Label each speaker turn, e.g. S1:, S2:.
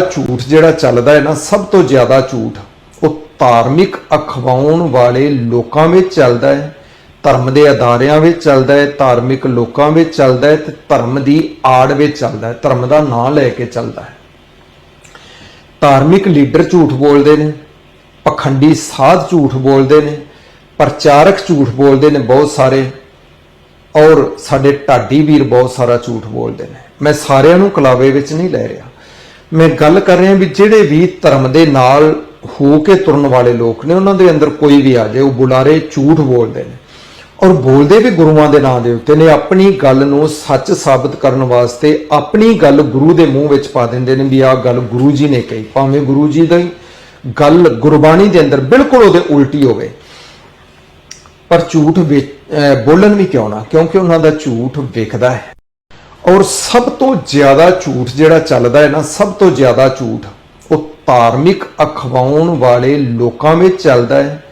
S1: ਝੂਠ ਜਿਹੜਾ ਚੱਲਦਾ ਹੈ ਨਾ, ਸਭ ਤੋਂ ਜ਼ਿਆਦਾ ਝੂਠ ਉਹ ਧਾਰਮਿਕ ਅਖਵਾਉਣ ਵਾਲੇ ਲੋਕਾਂ ਵਿੱਚ ਚੱਲਦਾ ਹੈ, ਧਰਮ ਦੇ ਅਦਾਰਿਆਂ ਵਿੱਚ ਚੱਲਦਾ ਹੈ, ਧਾਰਮਿਕ ਲੋਕਾਂ ਵਿੱਚ ਚੱਲਦਾ ਹੈ ਤੇ ਧਰਮ ਦੀ ਆੜ ਵਿੱਚ ਚੱਲਦਾ ਹੈ, ਧਰਮ ਦਾ ਨਾਂ ਲੈ ਕੇ ਚੱਲਦਾ ਹੈ। ਧਾਰਮਿਕ ਲੀਡਰ ਝੂਠ ਬੋਲਦੇ ਨੇ, ਪਖੰਡੀ ਸਾਧ ਝੂਠ ਬੋਲਦੇ ਨੇ, ਪ੍ਰਚਾਰਕ ਝੂਠ ਬੋਲਦੇ ਨੇ ਬਹੁਤ ਸਾਰੇ, ਔਰ ਸਾਡੇ ਢਾਡੀ ਵੀਰ ਬਹੁਤ ਸਾਰਾ ਝੂਠ ਬੋਲਦੇ ਨੇ। ਮੈਂ ਸਾਰਿਆਂ ਨੂੰ ਕਲਾਵੇ ਵਿੱਚ ਨਹੀਂ ਲੈ ਰਿਹਾ। ਮੈਂ ਗੱਲ ਕਰ ਰਿਹਾ ਵੀ ਜਿਹੜੇ ਵੀ ਧਰਮ ਦੇ ਨਾਲ ਹੋ ਕੇ ਤੁਰਨ ਵਾਲੇ ਲੋਕ ਨੇ, ਉਹਨਾਂ ਦੇ ਅੰਦਰ ਕੋਈ ਵੀ ਆ ਜਾਏ, ਉਹ ਬੁਲਾਰੇ ਝੂਠ ਬੋਲਦੇ ਨੇ। ਔਰ ਬੋਲਦੇ ਵੀ ਗੁਰੂਆਂ ਦੇ ਨਾਂ ਦੇ ਉੱਤੇ ਨੇ, ਆਪਣੀ ਗੱਲ ਨੂੰ ਸੱਚ ਸਾਬਤ ਕਰਨ ਵਾਸਤੇ ਆਪਣੀ ਗੱਲ ਗੁਰੂ ਦੇ ਮੂੰਹ ਵਿੱਚ ਪਾ ਦਿੰਦੇ ਨੇ ਵੀ ਆਹ ਗੱਲ ਗੁਰੂ ਜੀ ਨੇ ਕਹੀ, ਭਾਵੇਂ ਗੁਰੂ ਜੀ ਦੀ ਗੱਲ ਗੁਰਬਾਣੀ ਦੇ ਅੰਦਰ ਬਿਲਕੁਲ ਉਹਦੇ ਉਲਟੀ ਹੋਵੇ। ਪਰ ਝੂਠ ਵੇ- ਬੋਲਣ ਵੀ ਕਿਉਂ ਨਾ? ਕਿਉਂਕਿ ਉਹਨਾਂ ਦਾ ਝੂਠ ਵਿਕਦਾ ਹੈ। ਔਰ ਸਭ ਤੋਂ ਜ਼ਿਆਦਾ ਝੂਠ ਜਿਹੜਾ ਚੱਲਦਾ ਹੈ ਨਾ, ਸਭ ਤੋਂ ਜ਼ਿਆਦਾ ਝੂਠ ਉਹ ਧਾਰਮਿਕ ਅਖਵਾਉਣ ਵਾਲੇ ਲੋਕਾਂ ਵਿੱਚ ਚੱਲਦਾ ਹੈ।